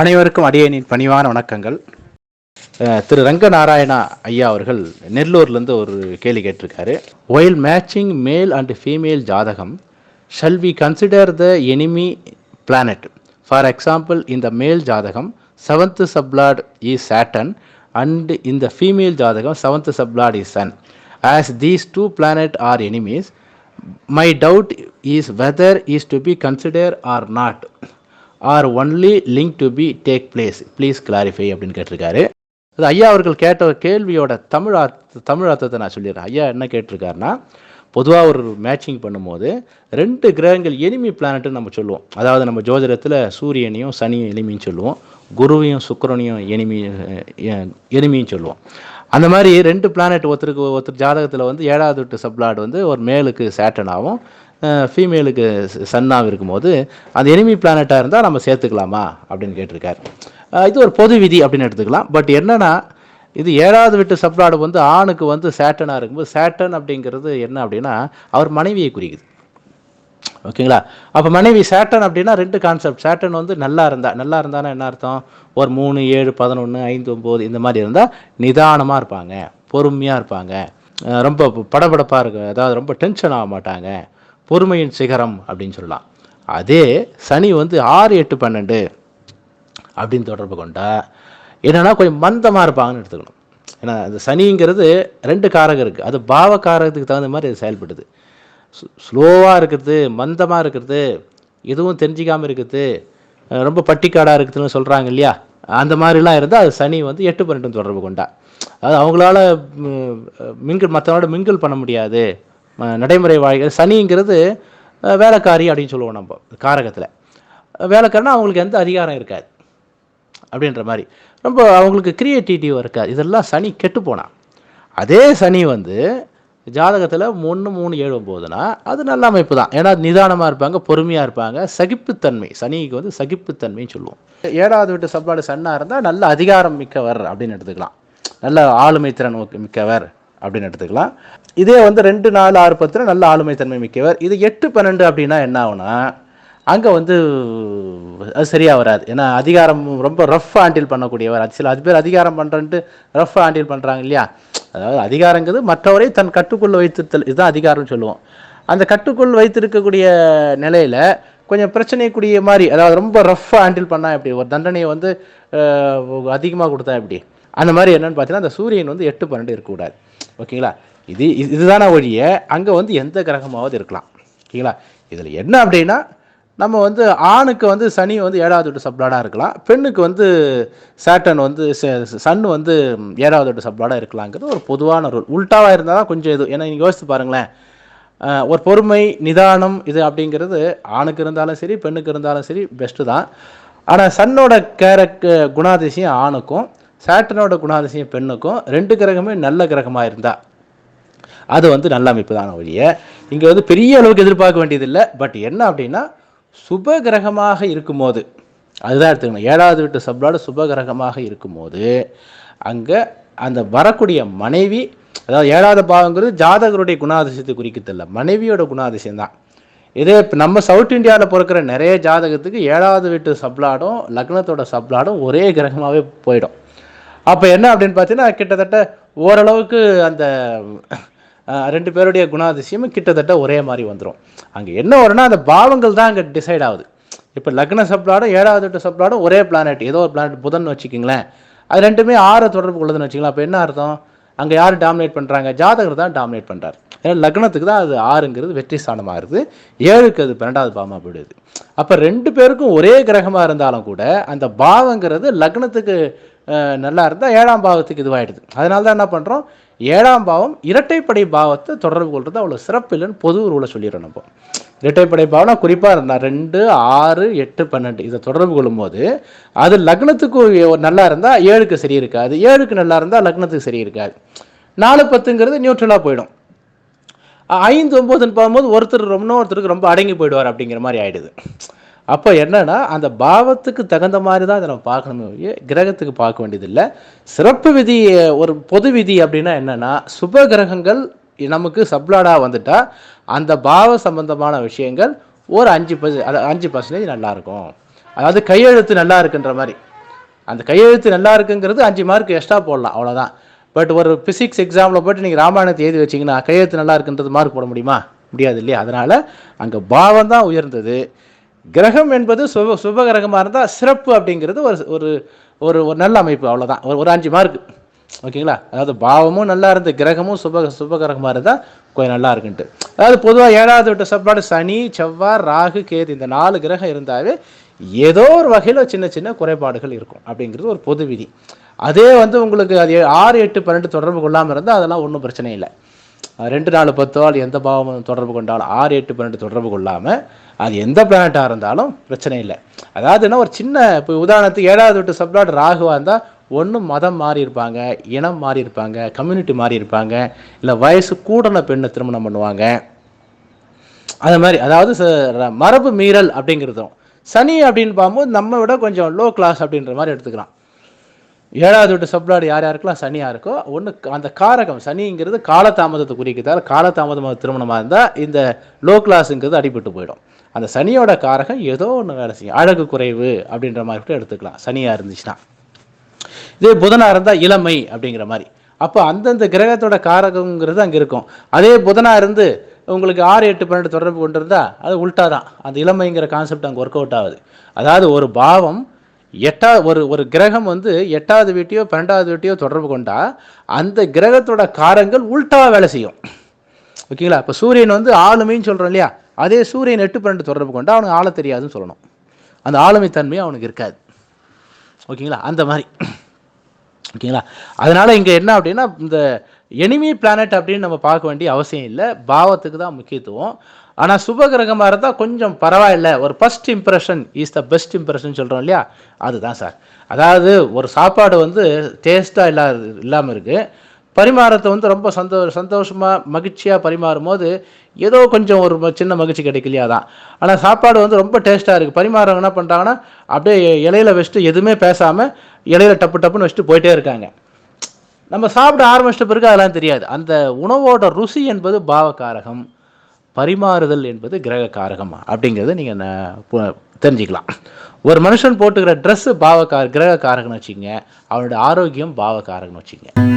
அனைவருக்கும் அடியனின் பணிவான வணக்கங்கள். திரு ரங்கநாராயணா ஐயா அவர்கள் நெல்லூர்லேருந்து ஒரு கேள்வி கேட்டிருக்காரு. While matching male and female ஜாதகம் shall we consider the enemy planet for example இந்த மேல் ஜாதகம் seventh sub lord is Saturn and இந்த ஃபீமேல் ஜாதகம் seventh sub lord is sun as these two planet are enemies my doubt is whether is to be consider or not or only link to be take place please clarify அப்படின்னு கேட்டிருக்காரு. அது ஐயா அவர்கள் கேட்ட கேள்வியோட தமிழ் அர்த்த தமிழ் அர்த்தத்தை நான் சொல்லிடுறேன். ஐயா என்ன கேட்டிருக்காருன்னா பொதுவாக ஒரு மேட்சிங் பண்ணும்போது ரெண்டு கிரகங்கள் எனிமி பிளானட்னு நம்ம சொல்லுவோம். அதாவது நம்ம ஜோதிடத்தில் சூரியனையும் சனியும் எனிமின்னு சொல்லுவோம். குருவையும் சுக்கரனையும் எனிமி எனிமின்னு சொல்லுவோம். அந்த மாதிரி ரெண்டு பிளானட் ஒருத்தருக்கு ஒருத்தர் ஜாதகத்தில் வந்து ஏழாவது எட்டு சப்ளாட் வந்து ஒரு மேலுக்கு சேட்டனாகவும் ஃபீமேலுக்கு சன்னாக இருக்கும்போது அந்த எனிமி பிளானட்டாக இருந்தால் நம்ம சேர்த்துக்கலாமா? அப்படின்னு கேட்டிருக்காரு. இது ஒரு பொது விதி அப்படின்னு எடுத்துக்கலாம். பட் என்னென்னா இது ஏழாவது விட்டு சப்ளாடு வந்து ஆணுக்கு வந்து சேட்டனாக இருக்கும்போது சேட்டன் அப்படிங்கிறது என்ன அப்படின்னா அவர் மனைவியை குறிக்குது. ஓகேங்களா? அப்போ மனைவி சேட்டன் அப்படின்னா ரெண்டு கான்செப்ட் சேட்டன் வந்து நல்லா இருந்தா நல்லா இருந்தானா என்ன அர்த்தம்? ஒரு மூணு ஏழு பதினொன்று ஐந்து ஒம்பது இந்த மாதிரி இருந்தால் நிதானமாக இருப்பாங்க பொறுமையாக இருப்பாங்க. ரொம்ப படபடப்பாக இருக்கு அதாவது ரொம்ப டென்ஷன் ஆக மாட்டாங்க. பொறுமையின் சிகரம் அப்படின்னு சொல்லலாம். அதே சனி வந்து ஆறு எட்டு பன்னெண்டு அப்படின்னு தொடர்பு கொண்டா என்னன்னா கொஞ்சம் மந்தமாக இருப்பாங்கன்னு எடுத்துக்கணும். ஏன்னா அந்த சனிங்கிறது ரெண்டு காரகம் இருக்குது அது பாவ காரகத்துக்கு தகுந்த மாதிரி அது செயல்படுது. ஸ்லோவாக இருக்கிறது மந்தமாக இருக்கிறது எதுவும் தெரிஞ்சிக்காமல் இருக்குது ரொம்ப பட்டிக்காடாக இருக்குதுன்னு சொல்கிறாங்க இல்லையா? அந்த மாதிரிலாம் இருந்தால் அது சனி வந்து எட்டு பன்னெண்டு தொடர்பு கொண்டா. அதாவது அவங்களால மிங்கிள் மற்றவங்களோட மிங்கிள் பண்ண முடியாது. நடைமுறை வாழ்க்கை சனிங்கிறது வேலைக்காரி அப்படின்னு சொல்லுவோம் நம்ம காரகத்தில். வேலைக்காரனா அவங்களுக்கு எந்த அதிகாரம் இருக்காது. அப்படின்ற மாதிரி. ரொம்ப அவங்களுக்கு கிரியேட்டிவிட்டிவ் இருக்காது. இதெல்லாம் சனி கெட்டு போனான் அதே சனி வந்து ஜாதகத்தில் ஒன்று மூணு ஏழு ஒம்போதுனா அது நல்ல அமைப்பு தான். ஏன்னா நிதானமாக இருப்பாங்க பொறுமையாக இருப்பாங்க. சகிப்புத்தன்மை. சனிக்கு வந்து சகிப்புத்தன்மைன்னு சொல்லுவோம். ஏழாவது வீட்டு சப்பாடு சன்னாக இருந்தால் நல்ல அதிகாரம் மிக்கவர் அப்படின்னு எடுத்துக்கலாம். நல்ல ஆளுமை திறன் மிக்க- மிக்கவர் அப்படின்னு எடுத்துக்கலாம். இதே வந்து ரெண்டு நாலு ஆறு பத்தில் நல்ல ஆளுமை தன்மை மிக்கவர். இது எட்டு பன்னெண்டு அப்படின்னா என்ன ஆகுனா அங்கே வந்து அது சரியாக வராது. ஏன்னா அதிகாரம் ரொம்ப ரஃப் ஹேண்டில் பண்ணக்கூடியவர். அது சில அது பேர் அதிகாரம் பண்ணுறன்ட்டு ரஃப் ஹேண்டில் பண்ணுறாங்க இல்லையா? அதாவது அதிகாரங்கிறது மற்றவரை தன் கட்டுக்குள் வைத்திருத்தல். இதுதான் அதிகாரம்னு சொல்லுவோம். அந்த கட்டுக்குள் வைத்திருக்கக்கூடிய நிலையில் கொஞ்சம் பிரச்சனைக்குரிய மாதிரி அதாவது ரொம்ப ரஃப்பாக ஹேண்டில் பண்ணால் எப்படி? ஒரு தண்டனையை வந்து அதிகமாக கொடுத்தா எப்படி? அந்த மாதிரி என்னென்னு பார்த்தீங்கன்னா அந்த சூரியன் வந்து எட்டு பன்னெண்டு இருக்கக்கூடாது. ஓகேங்களா? இது இது- இதுதான ஒழிய அங்கே வந்து எந்த கிரகமாவது இருக்கலாம். ஓகேங்களா? இதில் என்ன அப்படின்னா நம்ம வந்து ஆணுக்கு வந்து சனி வந்து ஏழாவது விட்டு சப்ளாடாக இருக்கலாம். பெண்ணுக்கு வந்து சேட்டன் வந்து சன் வந்து ஏழாவது விட்டு சப்ளாடாக இருக்கலாங்கிறது ஒரு பொதுவான ரூல். உல்ட்டாவாக இருந்தால் தான் கொஞ்சம் இது. ஏன்னா நீங்கள் யோசித்து பாருங்களேன். ஒரு பொறுமை நிதானம் இது அப்படிங்கிறது ஆணுக்கு இருந்தாலும் சரி பெண்ணுக்கு இருந்தாலும் சரி பெஸ்ட்டு தான். ஆனால் சன்னோட கேரக் குணாதிசயம் ஆணுக்கும் சேட்டனோட குணாதிசயம் பெண்ணுக்கும் ரெண்டு கிரகமே நல்ல கிரகமாக இருந்தால் அது வந்து நல்ல அமைப்பு தான் ஒழிய இங்கே வந்து பெரிய அளவுக்கு எதிர்பார்க்க வேண்டியதில்லை. பட் என்ன அப்படின்னா சுப கிரகமாக இருக்கும்போது அதுதான் எடுத்துக்கணும். ஏழாவது வீட்டு சப்ளாடு சுப கிரகமாக இருக்கும்போது அங்கே அந்த வரக்கூடிய மனைவி அதாவது ஏழாவது பாவங்கிறது ஜாதகருடைய குணாதிசயத்தை குறிக்கத்தில்ல மனைவியோட குணாதிசயம் தான் இதே இப்போ நம்ம சவுத் இந்தியாவில் பிறக்கிற நிறைய ஜாதகத்துக்கு ஏழாவது வீட்டு சப்ளாடும் லக்னத்தோட சப்ளாடும் ஒரே கிரகமாகவே போயிடும். அப்போ என்ன அப்படின்னு பார்த்தீங்கன்னா கிட்டத்தட்ட ஓரளவுக்கு அந்த ரெண்டு பேருடைய குணாதிசயமும் கிட்டத்தட்ட ஒரே மாதிரி வந்துடும் அங்கே என்ன வரும்னா அந்த பாவங்கள் தான் அங்கே டிசைட் ஆகுது. இப்போ லக்ன சப்ளாடும் ஏழாவது எட்டு சப்ளாடும் ஒரே பிளானட் ஏதோ ஒரு பிளானட் புதன் வச்சுக்கிங்களேன். அது ரெண்டுமே ஆறை தொடர்பு கொள்ளுதுன்னு வச்சுக்கலாம் அப்போ என்ன அர்த்தம்? அங்கே யார் டாமினேட் பண்ணுறாங்க ஜாதகர் தான் டாமினேட் பண்ணுறாரு ஏன்னா லக்னத்துக்கு தான் அது ஆறுங்கிறது வெற்றி ஸ்தானமாக இருக்குது. ஏழுக்கு அது பன்னெண்டாவது பாவமாக போயிடுது. அப்போ ரெண்டு பேருக்கும் ஒரே கிரகமாக இருந்தாலும் கூட அந்த பாவங்கிறது லக்னத்துக்கு நல்லா இருந்தால் ஏழாம் பாவத்துக்கு இதுவாகிடுது அதனால தான் என்ன பண்ணுறோம் ஏழாம் பாவம் இரட்டைப்படை பாவத்தை தொடர்பு கொள்றது அவ்வளோ சிறப்பு இல்லைன்னு பொது உருவில் சொல்லிடுறோம் நம்ம. இரட்டைப்படை பாவம்னா குறிப்பாக நான் ரெண்டு ஆறு எட்டு பன்னெண்டு. இதை தொடர்பு கொள்ளும்போது அது லக்னத்துக்கு நல்லா இருந்தால் ஏழுக்கு சரி இருக்காது. ஏழுக்கு நல்லா இருந்தால் லக்னத்துக்கு சரி இருக்காது. நாலு பத்துங்கிறது நியூட்ரலாக போயிடும். ஐந்து ஒம்போதுன்னு பார்க்கும்போது ஒருத்தர் ரொம்ப ஒருத்தருக்கு ரொம்ப அடங்கி போயிடுவார் அப்படிங்கிற மாதிரி ஆயிடுது. அப்போ என்னன்னா அந்த பாவத்துக்கு தகுந்த மாதிரி தான் அதை நம்ம பார்க்கணுமே கிரகத்துக்கு பார்க்க வேண்டியதில்லை. சிறப்பு விதி ஒரு பொது விதி அப்படின்னா என்னன்னா சுப கிரகங்கள் நமக்கு சப்ளாடாக வந்துட்டா அந்த பாவ சம்பந்தமான விஷயங்கள் ஒரு அஞ்சு பர்சன்ட் அஞ்சு பர்சன்டேஜ் நல்லா இருக்கும். அதாவது கையெழுத்து நல்லா இருக்குன்ற மாதிரி. அந்த கையெழுத்து நல்லா இருக்குங்கிறது அஞ்சு மார்க் எக்ஸ்ட்ரா போடலாம் அவ்வளோதான் பட் ஒரு பிசிக்ஸ் எக்ஸாமில் போட்டு நீங்கள் ராமாயணத்தை எழுதி வச்சிங்கன்னா கையெழுத்து நல்லா இருக்குன்றது மார்க் போட முடியுமா? முடியாது இல்லையா? அதனால் அங்கே பாவம் தான் உயர்ந்தது. கிரகம் என்பது சுப சுப கிரகமாக இருந்தால் சிறப்பு அப்படிங்கிறது ஒரு ஒரு ஒரு ஒரு நல்ல அமைப்பு அவ்வளோதான் ஒரு ஒரு அஞ்சு மார்க் ஓகேங்களா? அதாவது பாவமும் நல்லா இருந்து கிரகமும் சுப சுப கிரகமாக இருந்தால் கொஞ்சம் நல்லா இருக்குன்ட்டு. அதாவது பொதுவாக ஏழாவது விட்ட சாப்பாடு சனி செவ்வாய் ராகு கேது இந்த நாலு கிரகம் இருந்தாவே ஏதோ ஒரு வகையில் சின்ன சின்ன குறைபாடுகள் இருக்கும் அப்படிங்கிறது ஒரு பொது விதி. அதே வந்து உங்களுக்கு அது ஆறு எட்டு பன்னெண்டு தொடர்பு கொள்ளாமல் இருந்தால் அதெல்லாம் ஒன்றும் பிரச்சனை இல்லை. ரெண்டு நாலு பத்து ஆள் எந்த பாவம் தொடர்பு கொண்டாலும் ஆறு எட்டு பன்னெண்டு தொடர்பு கொள்ளாமல் அது எந்த பிளானட்டாக இருந்தாலும் பிரச்சனை இல்லை. அதாவதுன்னா ஒரு சின்ன இப்போ உதாரணத்துக்கு ஏழாவது விட்டு சப்ளாட் ராகுவாக இருந்தால் ஒன்று மதம் மாறி இருப்பாங்க இனம் மாறி இருப்பாங்க கம்யூனிட்டி மாறி இருப்பாங்க இல்லை வயசு கூடன பெண்ணை திருமணம் பண்ணுவாங்க. அது மாதிரி அதாவது ச- ர- மரபு மீறல் அப்படிங்கிறதும். சனி அப்படின்னு பார்க்கும்போது நம்ம விட கொஞ்சம் லோ கிளாஸ் அப்படின்ற மாதிரி எடுத்துக்கலாம் ஏழாவது வீட்டு சப்ளாடு யார் யாருக்கெல்லாம் சனியாக இருக்கோ ஒன்று அந்த காரகம் சனிங்கிறது காலதாமதத்தை குறிக்கிறதால காலதாமதமாக திருமணமாக இருந்தால் இந்த லோ கிளாஸுங்கிறது அடிபட்டு போயிடும். அந்த சனியோட காரகம் ஏதோ ஒன்று வேலை செய்யும். அழகு குறைவு அப்படின்ற மாதிரி கூட எடுத்துக்கலாம். சனியாக இருந்துச்சுன்னா. இதே புதனாக இருந்தால் இளமை அப்படிங்கிற மாதிரி. அப்போ அந்தந்த கிரகத்தோட காரகங்கிறது அங்கே இருக்கும். அதே புதனாக இருந்து உங்களுக்கு ஆறு எட்டு பன்னெண்டு தொடர்பு கொண்டு இருந்தால் அது உல்ட்டா தான் அந்த இளமைங்கிற கான்செப்ட் அங்கே ஒர்க் அவுட் ஆகுது. அதாவது ஒரு பாவம் எட்டா ஒரு ஒரு கிரகம் வந்து எட்டாவது வீட்டையோ பன்னெண்டாவது வீட்டையோ தொடர்பு கொண்டா அந்த கிரகத்தோட காரங்கள் உல்ட்டாவாக வேலை செய்யும். ஓகேங்களா? இப்போ சூரியன் வந்து ஆளுமைன்னு சொல்கிறோம் இல்லையா? அதே சூரியன் எட்டு பன்னெண்டு தொடர்பு கொண்டா அவனுக்கு ஆள தெரியாதுன்னு சொல்லணும். அந்த ஆளுமை தன்மை அவனுக்கு இருக்காது. ஓகேங்களா? அந்த மாதிரி. ஓகேங்களா? அதனால இங்கே என்ன அப்படின்னா இந்த எனிமி பிளானட் அப்படின்னு நம்ம பார்க்க வேண்டிய அவசியம் இல்லை. பாவத்துக்கு தான் முக்கியத்துவம். ஆனால் சுப கிரகமாக இருந்தால் கொஞ்சம் பரவாயில்ல. ஒரு first impression is the best impression சொல்கிறோம் இல்லையா? அதுதான் சார். அதாவது ஒரு சாப்பாடு வந்து டேஸ்ட்டாக இல்லா இல்லாமல் இருக்குது பரிமாறத்தை வந்து ரொம்ப சந்தோ சந்தோஷமாக மகிழ்ச்சியாக பரிமாறும் போது ஏதோ கொஞ்சம் ஒரு சின்ன மகிழ்ச்சி கிடைக்கலையா தான் ஆனால் சாப்பாடு வந்து ரொம்ப டேஸ்ட்டாக இருக்குது பரிமாறவங்க என்ன பண்ணுறாங்கன்னா அப்படியே இலையில வச்சுட்டு எதுவுமே பேசாமல் இலையில டப்பு டப்புன்னு வச்சுட்டு போயிட்டே இருக்காங்க. நம்ம சாப்பிட ஆரம்பிச்சிட்ட பிறகு அதெல்லாம் தெரியாது. அந்த உணவோட ருசி என்பது பாவகாரகம் பரிமாறுதல் என்பது கிரகக்காரகம் அப்படிங்கிறத நீங்கள் தெரிஞ்சுக்கலாம். ஒரு மனுஷன் போட்டுக்கிற ட்ரெஸ்ஸு பாவக்கார கிரகக்காரகன்னு காரகம்னு வச்சுக்கங்க. அவனோட ஆரோக்கியம் பாவகாரகம்னு வச்சுக்கங்க.